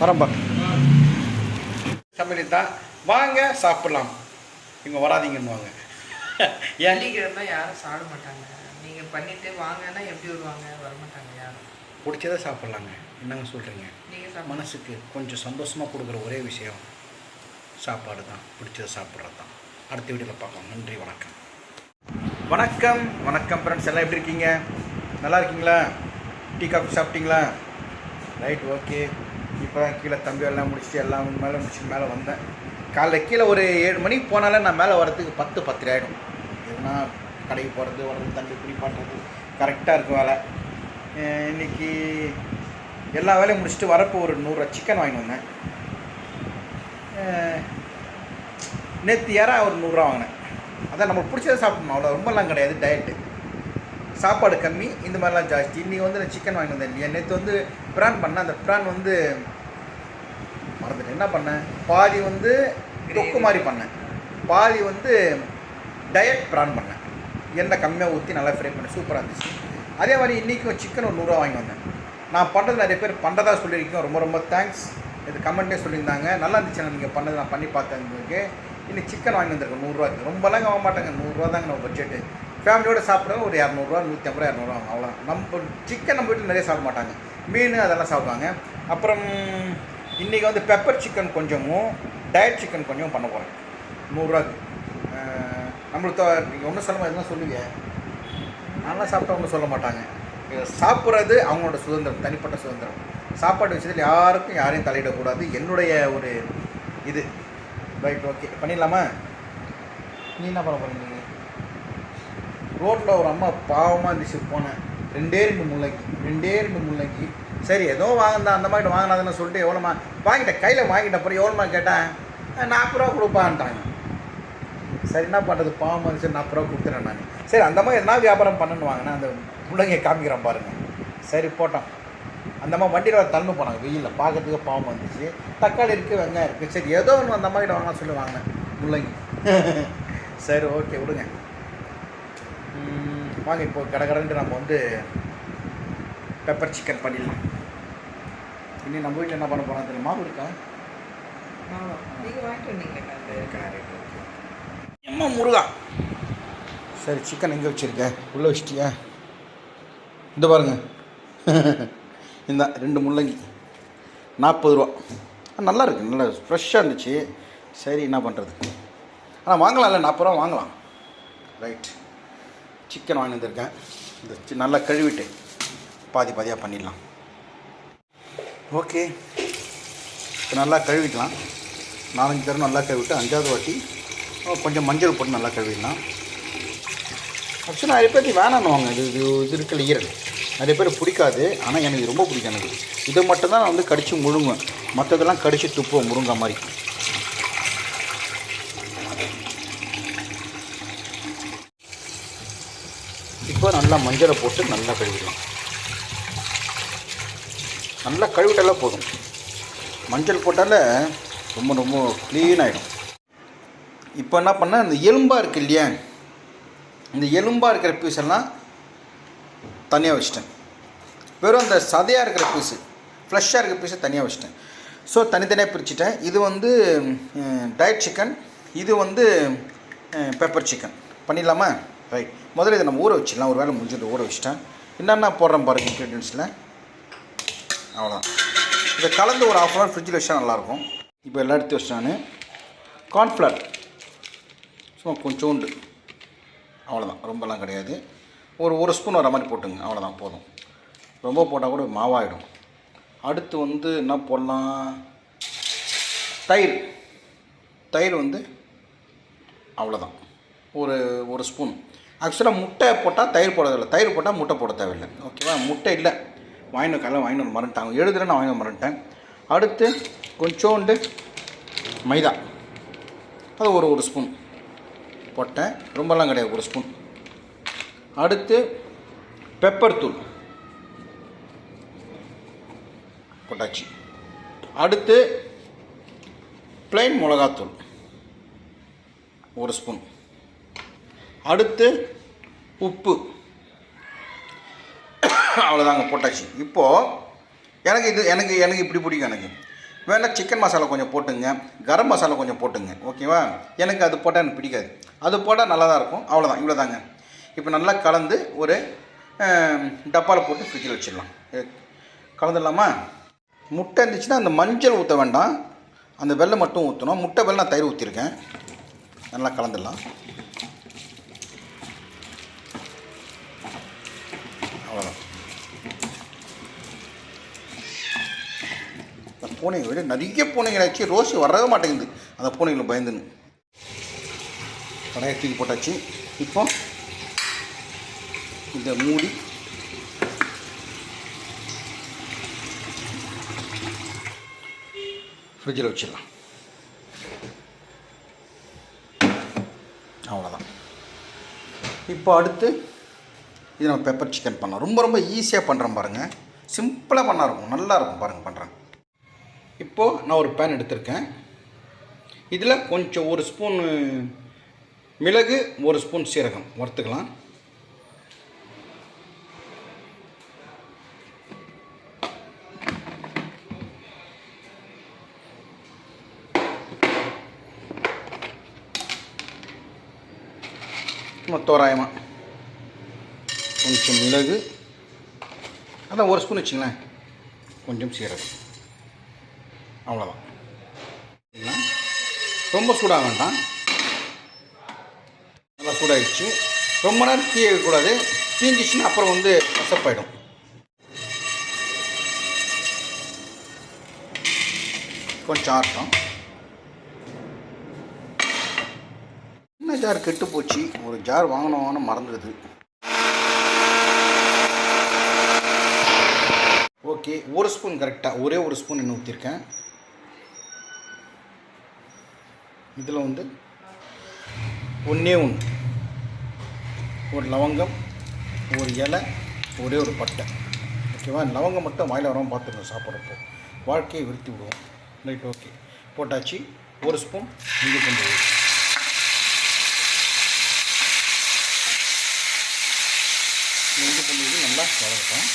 வரம்பா. சமையல் தான். வாங்க சாப்பிடலாம். இங்கே வராதீங்கன்னுவாங்க. ஏன்? வெள்ளிக்கிழமை யாரும் சாப்பிட மாட்டாங்க. நீங்க பண்ணிட்டு வாங்கன்னா எப்படி வருவாங்க? வரமாட்டாங்க யாரும். பிடிச்சதை சாப்பிட்லாங்க. என்னங்க சொல்கிறீங்க நீங்க சாப்பிட மனசுக்கு கொஞ்சம் சந்தோஷமாக கொடுக்குற ஒரே விஷயம் சாப்பாடு தான். பிடிச்சதை சாப்பிட்றது தான். அடுத்த வீடியோவில் பார்க்கலாம். நன்றி வணக்கம். வணக்கம். வணக்கம் ஃப்ரெண்ட்ஸ் எல்லாம் எப்படி இருக்கீங்க? நல்லா இருக்கீங்களா? டீ காஃபி சாப்பிட்டீங்களா? Right okay. இப்போ தான் கீழே தம்பி எல்லாம் முடிச்சுட்டு எல்லாம் மேலே முடிச்சு மேலே வந்தேன். காலைல கீழே ஒரு ஏழு மணிக்கு போனாலே நான் மேலே வரதுக்கு பத்து பத்து ஆகிடும் எதுனா கடைக்கு போகிறது வர்றது தம்பி குளிப்பாட்டுறது கரெக்டாக இருக்கும் வேலை. இன்றைக்கி இன்னைக்கு எல்லா வேலையும் முடிச்சுட்டு வரப்போ ஒரு நூறுரூவா சிக்கன் வாங்கிட்டு வந்தேன். நேற்று யாரா ஒரு நூறுரூவா வாங்கினேன். அதான் நம்மளுக்கு பிடிச்சதை சாப்பிடணும்? அவ்வளோ ரொம்பலாம் கிடையாது டயட்டு சாப்பாடு கம்மி இந்த மாதிரிலாம் ஜாஸ்தி. இன்றைக்கி வந்து நான் சிக்கன் வாங்கிட்டு வந்தேன் இல்லையா? நேற்று வந்து ப்ரான் பண்ணேன். அந்த ப்ரான் வந்து மறந்துட்டேன். என்ன பண்ணேன்? பாதி வந்து தொக்கு மாதிரி பண்ணேன். பாதி வந்து டயட் ப்ரான் பண்ணேன். எண்ணெய் கம்மியாக ஊற்றி நல்லா ஃப்ரை பண்ணேன். சூப்பராக இருந்துச்சு. அதே மாதிரி இன்றைக்கும் சிக்கன் ஒரு நூறுரூவா வாங்கி வந்தேன். நான் பண்ணுறது நிறைய பேர் பண்ணுறதா சொல்லியிருக்கேன் ரொம்ப ரொம்ப தேங்க்ஸ் இது கமெண்ட்டே சொல்லியிருந்தாங்க. நல்லா இருந்துச்சு நீங்கள் பண்ணது. நான் பண்ணி பார்த்தேன் உங்களுக்கு. இன்னைக்கு சிக்கன் வாங்கி வந்திருக்கேன். நூறுரூவாக்கு ரொம்பலாம் வாங்க மாட்டாங்க. நூறுரூவா தாங்க நம்ம பட்ஜெட்டு ஃபேமிலியோட சாப்பிடுவோம் ஒரு இரநூறுவா நூற்றி ஐம்பது ரூபா இரநூறுவா அவ்வளோ நம்ம சிக்கன் நம்ம வீட்டில் நிறைய சாப்பிட மாட்டாங்க. மீன் அதெல்லாம் சாப்பிடுவாங்க. அப்புறம் இன்றைக்கி வந்து பெப்பர் சிக்கன் கொஞ்சமும் டயட் சிக்கன் கொஞ்சம் பண்ண போகிறேன் நூறுரூவாக்கு. நம்மளுக்கு நீங்கள் ஒன்றும் சொல்ல மாதிரி சொல்லுவீங்க? நல்லா சாப்பிட்டா ஒன்றும் சொல்ல மாட்டாங்க. சாப்பிட்றது அவங்களோட சுதந்திரம் தனிப்பட்ட சுதந்திரம். சாப்பாடு விஷயத்தில் யாருக்கும் யாரையும் தலையிடக்கூடாது. என்னுடைய ஒரு இது. Right okay. பண்ணிடலாமா? நீ என்ன பண்ண போகிறீங்க ரோட்டில் ஒரு அம்மா பாவமாக இருந்துச்சு போனேன் ரெண்டே ரெண்டு முள்ளங்கி ரெண்டே ரெண்டு முள்ளங்கி. சரி ஏதோ வாங்கினா அந்த மாதிரி வாங்கினாதுன்னு சொல்லிட்டு எவ்வளோமா? வாங்கிட்டேன் கையில் வாங்கிட்ட அப்புறம் எவ்வளோமா கேட்டேன்? நாற்பது ரூபா கொடுப்பான்ட்டாங்க. சரி என்ன பண்ணுறது பாவமாக இருந்துச்சு நாற்பது ரூபா கொடுத்துறேன் நான். சரி அந்த மாதிரி என்ன வியாபாரம் பண்ணணும்னு வாங்கினேன் அந்த முள்ளங்கியை காமிக்கிறேன் பாருங்கள் சரி போட்டோம். அந்த மாதிரி வண்டியில் தள்ளு போனாங்க வெயிலில். பார்க்கறதுக்கு பாவம் வந்துச்சு தக்காளி இருக்குது வெங்காயம் இருக்குது சரி ஏதோ ஒன்று அந்த மாதிரி வாங்கினா சொல்லி வாங்கினேன் முள்ளங்கி. சரி ஓகே விடுங்க. வாங்க இப்போ கடை கடைன்ட்டு நம்ம வந்து பெப்பர் சிக்கன் பண்ணிடலாம். இனி நம்ம வீட்டில் என்ன பண்ண போகிறோம் தெரியுமா? மாவு இருக்கா? எம்மா முருகா. சரி சிக்கன் எங்கே வச்சுருக்க? உள்ளே வச்சிட்டியா? இந்த பாருங்க. இந்த ரெண்டு முள்ளங்கி. நாற்பது ரூபா. நல்லா இருக்கு நல்லா ஃப்ரெஷ்ஷாக இருந்துச்சு. சரி என்ன பண்ணுறது ஆனால் வாங்கலாம்ல நாற்பது ரூபா வாங்கலாம். ரைட் சிக்கன் வாங்கி வந்திருக்கேன். இந்த சி- நல்லா கழுவிட்டு பாதி பாதியாக பண்ணிடலாம். ஓகே. இப்போ நல்லா கழுவிக்கலாம். நாலஞ்சு தரம் நல்லா கழுவிட்டு அஞ்சாவது வாட்டி கொஞ்சம் மஞ்சள் போட்டு நல்லா கழுவிடலாம். ஆக்சுவலாக நிறைய பேர் வேணான்னுவாங்க. இது இது இது ஈரல். நிறைய பேர் பிடிக்காது. ஆனால் எனக்கு ரொம்ப பிடிக்கும் எனக்கு. இதை மட்டும்தான் நான் வந்து கடித்து முழுங்குவேன். மற்றதெல்லாம் கடித்து துப்புவேன் முருங்கை மாதிரி. நல்லா மஞ்சளை போட்டு நல்லா கழுவிடலாம். நல்லா கழுவிட்டாலே போதும். மஞ்சள் போட்டாலே ரொம்ப ரொம்ப க்ளீன் ஆகிடும் இப்போ என்ன பண்ணேன்? இந்த எலும்பாக இருக்குது இல்லையா? இந்த எலும்பாக இருக்கிற பீஸ் எல்லாம் தனியாக வச்சிட்டேன். வெறும் அந்த சதையாக இருக்கிற பீஸு ஃப்ளஷ்ஷாக இருக்கிற பீஸை தனியாக வச்சிட்டேன். ஸோ தனித்தனியாக பிரிச்சுட்டேன். இது வந்து டயட் சிக்கன் இது வந்து பெப்பர் சிக்கன் பண்ணிடலாமா? ரைட் முதல்ல இதை நம்ம ஊற வச்சிடலாம். ஒரு வேளை முடிஞ்சது ஊற வச்சிட்டேன். என்னென்ன போடுறேன் பாருங்கள் இன்க்ரீடியன்ஸில் அவ்வளோதான் இதை கலந்து ஒரு ஆஃப் அன் ஹவர் ஃப்ரிட்ஜில் வச்சா நல்லாயிருக்கும். இப்போ எல்லாம் எடுத்து வச்சிட்டான்னு கார்ன்ஃப்ளவர் சும்மா கொஞ்சோண்டு. அவ்வளோதான் ரொம்பலாம் கிடையாது. ஒரு ஒரு ஸ்பூன் வர மாதிரி போட்டுங்க. அவ்வளோதான் போதும். ரொம்ப போட்டால் கூட மாவாயிடும். அடுத்து வந்து என்ன போடலாம்? தயிர். தயிர் வந்து அவ்வளோதான் ஒரு ஒரு ஸ்பூன் ஆக்சுவலாக முட்டை போட்டால் தயிர் போட தயிர் போட்டால் முட்டை போட தேவையில்லை. ஓகேவா முட்டை இல்லை. வாங்கின காலையில் வாங்கிட்டு வந்து மறந்துட்டாங்க. எழுதுல நான் வாங்கி மறந்துட்டேன். அடுத்து கொஞ்சோண்டு மைதா. அது ஒரு ஒரு ஸ்பூன் போட்டேன். ரொம்பலாம் கிடையாது ஒரு ஸ்பூன் அடுத்து பெப்பர் தூள். போட்டாச்சு. அடுத்து பிளைன் மிளகாத்தூள். ஒரு ஸ்பூன் அடுத்து உப்பு. அவ்வளோதாங்க போட்டாச்சு இப்போது எனக்கு இது எனக்கு எனக்கு இப்படி பிடிக்கும் எனக்கு. வேணால் சிக்கன் மசாலா கொஞ்சம் போட்டுங்க. கரம் மசாலா கொஞ்சம் போட்டுங்க. ஓகேவா எனக்கு அது போட்டால் எனக்கு பிடிக்காது. அது போட்டால் நல்லா தான் இருக்கும். அவ்வளோதான் இவ்வளோ தாங்க இப்போ நல்லா கலந்து ஒரு டப்பாவில் போட்டு ஃப்ரிட்ஜில் வச்சிடலாம். கலந்துடலாமா? முட்டை இருந்துச்சுன்னா அந்த மஞ்சள் ஊற்ற வேண்டாம். அந்த வெள்ளை மட்டும் ஊற்றணும் முட்டை வெள்ளை நான் தயிர் ஊற்றிருக்கேன் நல்லா கலந்துடலாம். அவ்வளோதான் அந்த பூனையை விட நிறைய பூனைகளாச்சு ரோசி வரவே மாட்டேங்குது. அந்த பூனைகளை பயந்துன்னு. கடையை தூக்கி போட்டாச்சு. இப்போ இதை மூடி. ஃப்ரிட்ஜில் வச்சிடலாம். அவ்வளோதான் இப்போ அடுத்து இது நம்ம பெப்பர் சிக்கன் பண்ணலாம். ரொம்ப ரொம்ப ஈஸியாக பண்ணுறோம் பாருங்கள் சிம்பிளாக பண்ணா இருக்கும் நல்லா இருக்கும் பாருங்கள் பண்ணுறேன் இப்போது நான் ஒரு பேன் எடுத்திருக்கேன். இதில் கொஞ்சம் ஒரு ஸ்பூன் மிளகு ஒரு ஸ்பூன் சீரகம். வறுத்துக்கலாம். நம்ம தோராயமாக கொஞ்சம் மிளகு. அதான் ஒரு ஸ்பூன் வச்சுங்களேன். கொஞ்சம் சீரகம். அவ்வளோதான் ரொம்ப சூடாக வேண்டாம். நல்லா சூடாகிடுச்சு ரொம்ப நேரம் தீய வைக்கக்கூடாது தீஞ்சிச்சுன்னா அப்புறம் வந்து கசப்பாயிடும். கொஞ்சம் ஆட்டம் என்ன ஜார் கெட்டு போச்சு ஒரு ஜார் வாங்கணும் வாங்கணும் மறந்துடுது. ஓகே ஒரு ஸ்பூன் கரெக்டாக ஒரே ஒரு ஸ்பூன் எண்ணெய் ஊற்றிருக்கேன் இதில் வந்து ஒன்றே ஒன்று. ஒரு லவங்கம் ஒரு இலை ஒரே ஒரு பட்டை. ஓகேவா லவங்கம் மட்டும் வாயில் வராமல் பார்த்துக்கணும் சாப்பிட்றப்போ. வாழ்க்கையை விருத்தி விடுவோம். ரைட் ஓகே போட்டாச்சு. ஒரு ஸ்பூன் இஞ்சி பூண்டு விழுது. இஞ்சி பூண்டு நல்லா வளர்ப்பேன்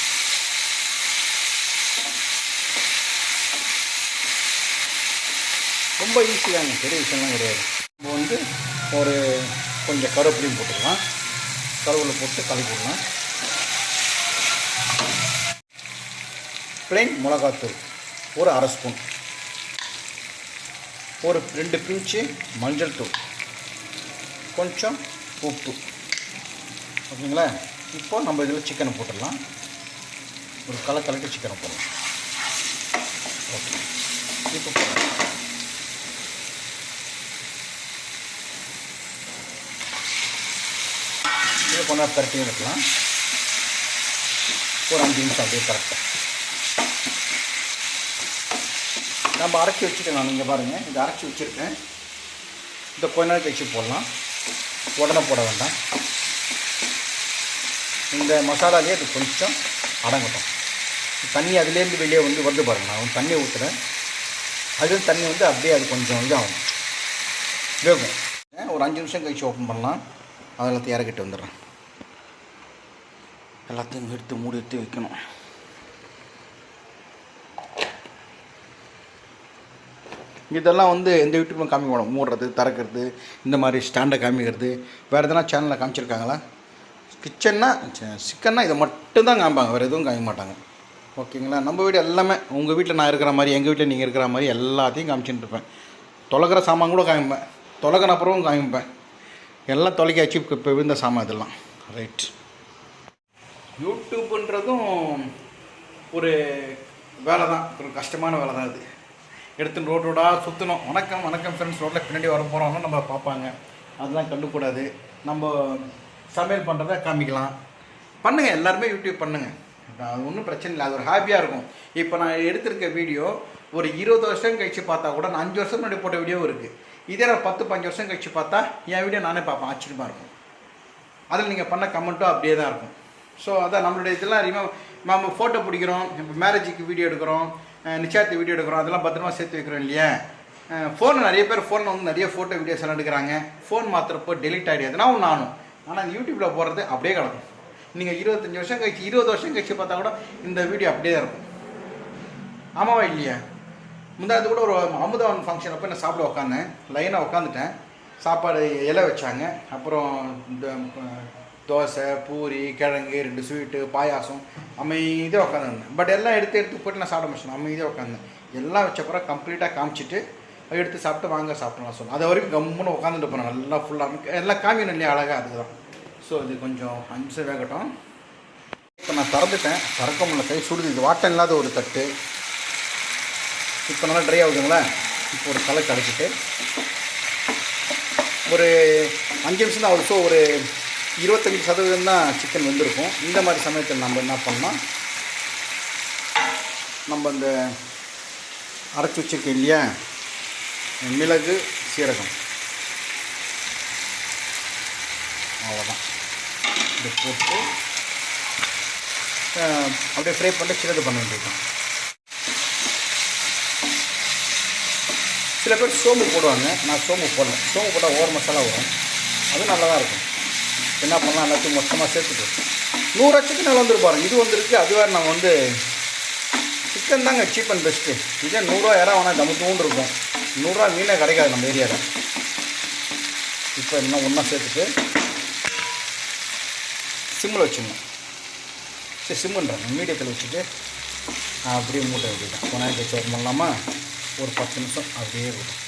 ரொம்ப ஈஸி தாங்க. பெரிய விஷயம்லாம் கிடையாது. நம்ம வந்து ஒரு கொஞ்சம் கருவேப்பிலையும் போட்டுக்கலாம். கருவில் போட்டு கலக்கி விடலாம் பிளெயின் மிளகாத்தூள். ஒரு அரை ஸ்பூன் ஒரு ரெண்டு பிஞ்சு மஞ்சள் தூள். கொஞ்சம் உப்பு. ஓகேங்களா? இப்போ நம்ம இதில் சிக்கனை போட்டுடலாம். ஒரு கலை கலக்கி சிக்கனை போடலாம். ஓகே. இப்போ போடலாம். இதை கொண்டாந்து நேரம் வைக்கலாம் ஒரு அஞ்சு நிமிஷம் அப்படியே கரெக்டாக நம்ம அரைச்சி வச்சுக்கலாம். நீங்கள் பாருங்கள் இதை அரைச்சி வச்சுருக்கேன். இந்த கொஞ்ச நேரம் கழிச்சு போடலாம். உடனே போட வேண்டாம். இந்த மசாலாலேயே அது கொஞ்சம் அடங்கட்டும். தண்ணி அதுலேருந்து வெளியே வந்து வந்து பாருங்க. நான் வந்து ஊற்றுறேன் அது தண்ணி வந்து அப்படியே அது கொஞ்சம் இதாகும். வேகும். ஒரு அஞ்சு நிமிஷம் கழிச்சு ஓப்பன் பண்ணலாம். அதெல்லாம் எல்லாத்தையும் இறக்கிட்டு வந்துடுறேன். எல்லாத்தையும் எடுத்து மூடி எடுத்து வைக்கணும். இதெல்லாம் வந்து எந்த யூடியூப்லையும் காமிக்க மாட்டோம். மூடுறது திறக்கிறது இந்த மாதிரி ஸ்டாண்டை காமிக்கிறது. வேறு எதனா சேனலில் காமிச்சிருக்காங்களா? கிச்சன்னா சிக்கன்னா இதை மட்டும்தான் காமிப்பாங்க. வேறு எதுவும் காமிக்க மாட்டாங்க. ஓகேங்களா? நம்ம வீடு எல்லாமே உங்கள் வீட்டில் நான் இருக்கிற மாதிரி எங்கள் வீட்டில் நீங்கள் இருக்கிற மாதிரி எல்லாத்தையும் காமிச்சுட்டு இருப்பேன். தொலைக்கிற சாமான் கூட காமிப்பேன். தொலைக்கிற அப்புறமும் காமிப்பேன். எல்லாம் தொலைக்காச்சு இப்போ இப்போ விழுந்த சாமான் இதெல்லாம். ரைட் யூடியூப்ன்றதும் ஒரு வேலை தான் ஒரு கஷ்டமான வேலை தான் அது எடுத்து ரோட் ரோடாக சுற்றணும் வணக்கம் வணக்கம் ஃப்ரெண்ட்ஸ் ரோட்டில் பின்னாடி வர போகிறோம்னா நம்ம பார்ப்பாங்க. அதெல்லாம் கண்டுக்கூடாது. நம்ம சமையல் பண்ணுறத காமிக்கலாம். பண்ணுங்கள் எல்லாருமே யூடியூப் பண்ணுங்கள் அது ஒன்றும் பிரச்சனை இல்லை. அது ஒரு ஹாப்பியாக இருக்கும். இப்போ நான் எடுத்திருக்க வீடியோ ஒரு இருபது வருஷம் கழிச்சு பார்த்தா கூட நான் அஞ்சு வருஷம் முன்னாடி போட்ட வீடியோ இருக்குது இதே நான் பத்து பஞ்சு வருஷம் கழிச்சு பார்த்தா என் வீடியோ நானே பார்ப்பேன். ஆச்சரியமாக இருக்கும். அதில் நீங்கள் பண்ண கமெண்ட்டும் அப்படியே தான் இருக்கும். ஸோ அதான் நம்மளுடைய இதெல்லாம் ரிம நம்ம ஃபோட்டோ பிடிக்கிறோம் இப்போ மேரேஜுக்கு வீடியோ எடுக்கிறோம் அஹ் நிச்சயத்து வீடியோ எடுக்கிறோம் அதெல்லாம் பத்திரமா சேர்த்து வைக்கிறோம் இல்லையா? ஃபோனில் நிறைய பேர் ஃபோனில் வந்து நிறைய ஃபோட்டோ வீடியோஸ் எல்லாம் எடுக்கிறாங்க. ஃபோன் மாத்திரப்போ டெலிட் ஆகிடுதுன்னா ஒன்று நானும் ஆனால் யூடியூப்பில் போடுறது அப்படியே கிடக்கும். நீங்கள் இருபத்தஞ்சி வருஷம் கழிச்சு இருபது வருஷம் கழிச்சு பார்த்தா கூட இந்த வீடியோ அப்படியே தான் இருக்கும். ஆமாவா இல்லையா? முந்தாது கூட ஒரு அமுதவன் ஃபங்க்ஷன் அப்போ நான் சாப்பிட உட்காந்தேன் லைனாக உட்காந்துட்டேன் சாப்பாடு இலை வச்சாங்க. அப்புறம் இந்த தோசை பூரி கிழங்கு ரெண்டு ஸ்வீட்டு பாயாசம் அமைதியாக உட்காந்துருந்தேன் பட் எல்லாம் எடுத்து எடுத்து போட்டு நான் சாப்பிட முடிச்சேன் அமைதியாக உட்காந்தேன் எல்லாம் வச்சப்பறம் கம்ப்ளீட்டாக காமிச்சிட்டு எடுத்து சாப்பிட்டு வாங்க சாப்பிடலாம் சொல்லணும் அது வரைக்கும் கம்முன்னு உட்காந்துட்டு போனேன். நல்லா ஃபுல்லாக எல்லாம் காமிக்கணும் இல்லையா அழகாக அதுதான் ஸோ இது கொஞ்சம் அஞ்சு நிமிஷம் வேகட்டும். இப்போ நான் திறந்துட்டேன். திறக்க முடியல கை சுடுது இது வாட்டம் இல்லாத ஒரு தட்டு. இப்போ நல்லா ட்ரை ஆகுதுங்களா? இப்போ ஒரு கலை கலக்கிட்டு ஒரு அஞ்சு நிமிஷம் தான் ஆகுது. ஸோ ஒரு இருபத்தஞ்சி சதவீதம் தான் சிக்கன் வெந்திருக்கும். இந்த மாதிரி சமயத்தில் நம்ம என்ன பண்ணலாம்? நம்ம இந்த அரைச்சி வச்சுருக்கோம் இல்லையா? மிளகு சீரகம். அவ்வளோதான் இதை போட்டு அப்படியே ஃப்ரை பண்ணிட்டு சிலது பண்ண வேண்டியதுதான். சில பேர் சோம்பு போடுவாங்க. நான் சோம்பு போடல. சோம்பு போட்டால் ஓர மசாலா வரும். அது நல்லா தான் இருக்கும். என்ன பண்ணலாம் எல்லாத்தையும் மொத்தமாக சேர்த்துட்டு. நூறு லட்சத்துக்கு நல்லா வந்துருப்பாருங்க இது வந்துருக்கு. அது வேறு நம்ம வந்து சிக்கன் தாங்க சீப் அண்ட் பெஸ்ட்டு இதே நூறுரூவா இடம் வேணால் நம்ம இருக்கும். நூறுரூவா மீனே கிடைக்காது நம்ம ஏரியாவில் இப்போ என்ன ஒன்றா சேர்த்துட்டு சிம்மில் வச்சுக்கணும். சரி சிம்முன்றாங்க மீடியத்தில் வச்சுட்டு அப்படியே மூட்டை வைக்கிட்டேன் கொஞ்ச நேரம் கழிச்சு பண்ணலாமா ஒரு பத்து நிமிஷம் அப்படியே இருக்கும்.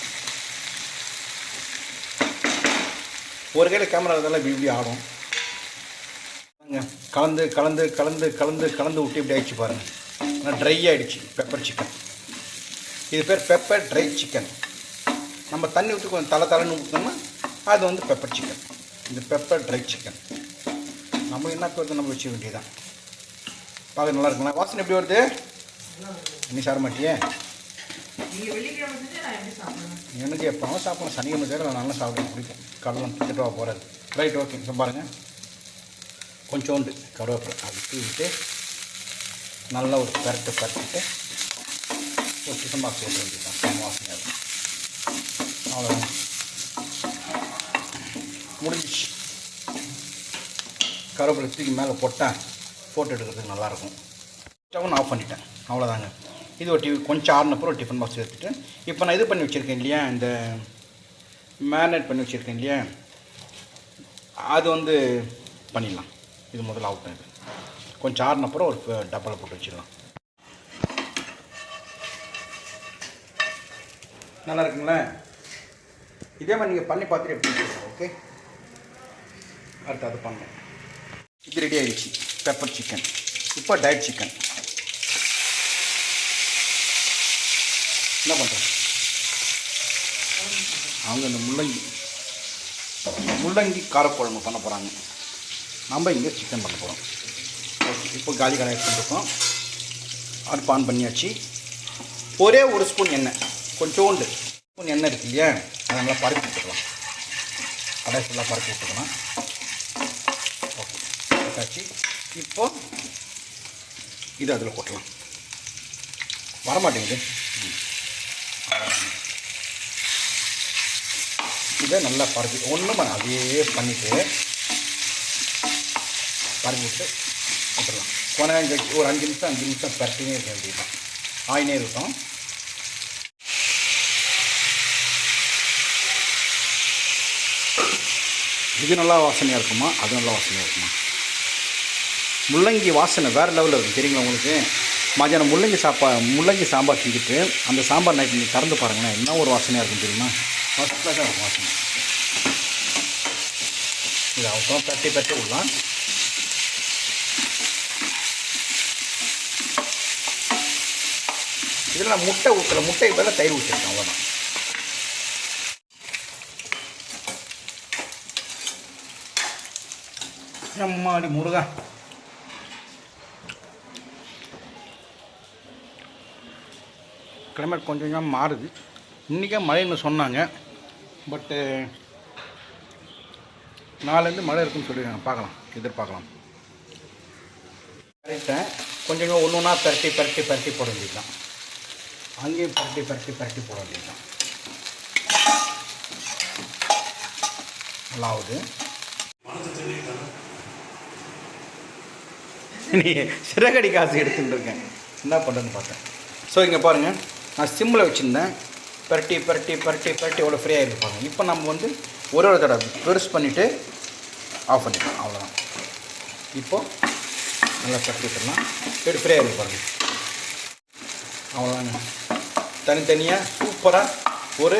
ஒரு கையில் கேமரா இதெல்லாம் இப்படி இப்படி ஆடும். கலந்து கலந்து கலந்து கலந்து கலந்து விட்டு இப்படி ஆயிடுச்சு பாருங்கள் ஆனால் ட்ரை ஆகிடுச்சு பெப்பர் சிக்கன் இது பேர் பெப்பர் ட்ரை சிக்கன் நம்ம தண்ணி ஊற்றி கொஞ்சம் தலை தலைன்னு ஊற்றினோம்னா அது வந்து பெப்பர் சிக்கன் இது பெப்பர் ட்ரை சிக்கன் நம்ம என்ன வருது நம்ம வச்சுக்க வேண்டியதான் பார்க்க நல்லா இருக்குங்களா? வாசனை எப்படி வருது? நீ சார மாட்டியே? சாப்பிடுவேன்? எனக்கு எப்போவும் சாப்பிடணும். சனிக்கிழமை தேவை நான் நல்லா சாப்பிட பிடிக்கும் கடலாம் திட்டுவா போகிறது ரைட் ஓகே இப்போ பாருங்கள் கொஞ்சோண்டு கருவேப்பிலை அது தூவிட்டு நல்லா ஒரு பரட்டு பரட்டிட்டு ஒரு டிஃபன் பாக்ஸ் போட்டு வேண்டியதான் செம்ம வாசனையாக இருக்கும். அவ்வளோதான் முடிஞ்சிச்சு. கருவேப்பிலை தூக்கி மேலே போட்டேன் ஃபோட்டோ எடுக்கிறதுக்கு நல்லாயிருக்கும் ஸ்டவ் ஆஃப் பண்ணிட்டேன். அவ்வளோதாங்க இது ஒரு டிவி கொஞ்சம் ஆறுனப்புறம் ஒரு டிஃபன் பாக்ஸ் எடுத்துகிட்டு இப்போ நான் இது பண்ணி வச்சுருக்கேன் இல்லையா இந்த மேரினேட் பண்ணி வச்சுருக்கேன் இல்லையா? அது வந்து பண்ணிடலாம். இது முதல்ல ஆகட்டும் இது கொஞ்சம் ஆறுனப்புறம் ஒரு டப்பாவில் போட்டு வச்சிடலாம். நல்லா இருக்குங்களா? இதே மாதிரி நீங்கள் பண்ணி பார்த்துட்டு எப்படி இருக்கு ஓகே அடுத்து அது பண்ணேன் இது ரெடி ஆகிடுச்சு பெப்பர் சிக்கன் இப்போ டயட் சிக்கன் என்ன பண்ணுறேன் அவங்க இந்த முள்ளங்கி முள்ளங்கி காரக்குழம்பு பண்ண போகிறாங்க நம்ம இங்கே சிக்கன் பண்ண போகிறோம் இப்போ காலி கடாய் எடுத்துருக்கோம் அடுப்பு ஆன் பண்ணியாச்சு. ஒரே ஒரு ஸ்பூன் எண்ணெய் கொஞ்சோண்டு ஸ்பூன் எண்ணெய் இருக்கு இல்லையா? அதை நல்லா பறக்கி விட்டுக்கலாம். கடாய் ஃபுல்லாக பறக்கி விட்டுக்கலாம். ஓகே போட்டாச்சு இப்போ இது அதில் கொட்டலாம். வரமாட்டேங்குது. இதை நல்லா பரப்பி ஒன்றும் அதே பண்ணிவிட்டு பரப்பி விட்டு விட்டுடலாம் கொஞ்ச கழிச்சு ஒரு அஞ்சு நிமிஷம் அஞ்சு நிமிஷம் பரட்டினே இருக்க வேண்டியது ஆயினே இருக்கும். இது நல்லா வாசனையாக இருக்குமா? அது நல்லா வாசனையாக இருக்குமா? முள்ளங்கி வாசனை வேறு லெவலில் இருக்கும் தெரியுங்களா உங்களுக்கு? மதியானம் முள்ளங்கி சாப்பா முள்ளங்கி சாம்பார் செஞ்சுட்டு அந்த சாம்பார் நைட் நீங்கள் திறந்து பாருங்களேன். என்ன ஒரு வாசனையாக இருக்கும் தெரியுமா? ஃபஸ்ட் தான் இருக்கும் வாசனை இது அவசரம் தட்டி தட்டி விடலாம். இதில் நான் முட்டை ஊற்றல முட்டைக்கு பதிலாக தயிர் ஊற்றிருக்கேன் அவ்வளோதான் அம்மாடி முருகா. கிளைமேட் கொஞ்சம் கொஞ்சம் மாறுது. இன்றைக்கே மழைன்னு சொன்னாங்க. பட்டு uh, நாலேருந்து மழை இருக்குன்னு சொல்லியிருக்காங்க பார்க்கலாம் எதிர்பார்க்கலாம். கரெக்டாக கொஞ்சம் ஒன்று ஒன்றா பரட்டி பரட்டி பரட்டி போட வேண்டியதுதான். அங்கேயும் பரட்டி பரட்டி பரட்டி போட வேண்டியதுதான். நல்லா ஆகுது நீ சிறகடி காசு எடுத்துட்டு இருக்கேன். என்ன பண்ணுறதுன்னு பார்த்தேன். ஸோ இங்கே பாருங்கள் நான் சிம்மில் வச்சுருந்தேன். பரட்டி பரட்டி பரட்டி பரட்டி எவ்வளோ ஃப்ரீயாக இருப்பாங்க இப்போ நம்ம வந்து ஒரு ஒரு தடவை பெருசு பண்ணிவிட்டு ஆஃப் பண்ணிக்கலாம். அவ்வளோதான் இப்போது நல்லா பரட்டி விட்டுடலாம். எப்படி ஃப்ரீயாக இருப்பாங்க அவ்வளோதாங்க தனித்தனியாக சூப்பராக ஒரு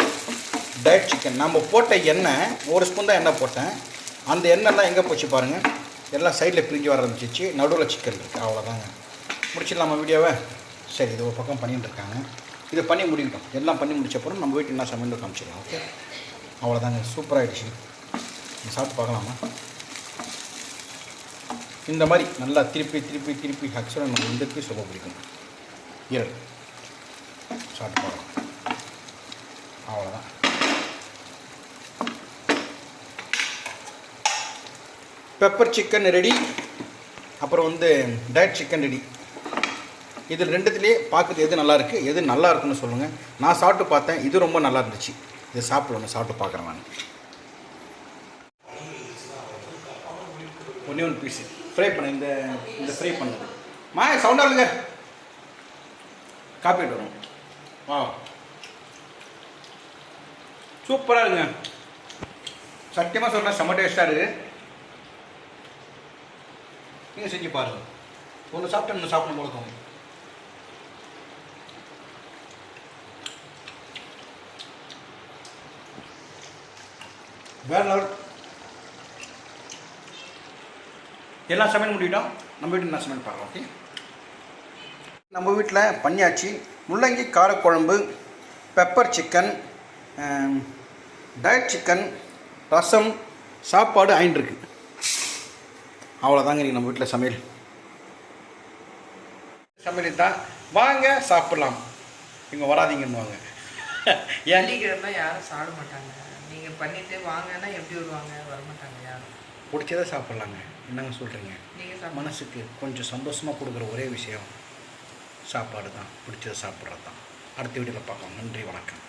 டயட் சிக்கன் நம்ம போட்ட எண்ணெய் ஒரு ஸ்பூன் தான் எண்ணெய் போட்டேன். அந்த எண்ணெய்லாம் எங்கே போச்சு பாருங்கள் எல்லாம் சைடில் பிரிஞ்சு வர ஆரம்பிச்சிச்சு. நடுவில் சிக்கன் இருக்குது அவ்வளோதாங்க முடிச்சிடலாமா வீடியோவை சரி இது ஒரு பக்கம் பண்ணிகிட்டு இருக்காங்க. இதை பண்ணி முடிக்கட்டும். எல்லாம் பண்ணி முடிச்சப்புறம் நம்ம வீட்டு என்ன சமையல் காமிச்சிடலாம் ஓகே அவ்வளோதாங்க சூப்பராகிடுச்சு சாப்பிட்டு பார்க்கலாமா? இந்த மாதிரி நல்லா திருப்பி திருப்பி திருப்பி ஆக்சுவலாக நம்ம இந்த பீஸ் பிடிக்கும் ஈரல் சாப்பிட்டு பார்க்கலாம். அவ்வளோதான் பெப்பர் சிக்கன் ரெடி அப்புறம் வந்து டயட் சிக்கன் ரெடி இது ரெண்டுத்துலேயே பார்க்குறது எது நல்லா இருக்குது எது நல்லா இருக்குன்னு சொல்லுங்கள் நான் சாப்பிட்டு பார்த்தேன் இது ரொம்ப நல்லா இருந்துச்சு இது சாப்பிடணும் சாப்பிட்டு பார்க்குறேன் நான். ஒன்றே ஒன்று பீஸு ஃப்ரை பண்ண இந்த இந்த ஃப்ரை பண்ணது மா சவுண்டாக இருங்க காப்பி வரும் வா. சூப்பராக இருங்க சத்தியமாக சொல்கிறேன் செம்ம டேஸ்ட்டாக இருக்குது நீங்கள் செஞ்சு பாருங்கள் ஒன்று சாப்பிட்டு இன்னும் சாப்பிடணும் போல தோணும் வேற லெவல் எல்லா சமையல் முடிவிட்டோம் நம்ம வீட்டில் என்ன சமையல் பார்க்கலாம் ஓகே? நம்ம வீட்டில் பண்ணியாச்சு முள்ளங்கி காரக்குழம்பு பெப்பர் சிக்கன் டயட் சிக்கன் ரசம் சாப்பாடு ஆயின் இருக்கு. அவ்வளோதாங்க நீங்கள் நம்ம வீட்டில் சமையல். சமையல் தான் வாங்க சாப்பிடலாம். இங்கே வராதீங்கன்னு வாங்க ஏன் யாரும் சாப்பிட மாட்டாங்க. நீங்க பண்ணிட்டு வாங்கன்னா எப்படி வருவாங்க? வரமாட்டாங்க யாரும் பிடிச்சதை சாப்பிட்லாங்க. என்னங்க சொல்கிறீங்க நீங்க சாப்பிட மனசுக்கு கொஞ்சம் சந்தோஷமாக கொடுக்குற ஒரே விஷயம் சாப்பாடு தான் பிடிச்சதை சாப்பிட்றது தான் அடுத்த வீடியோவில் பார்க்கலாம். நன்றி வணக்கம்.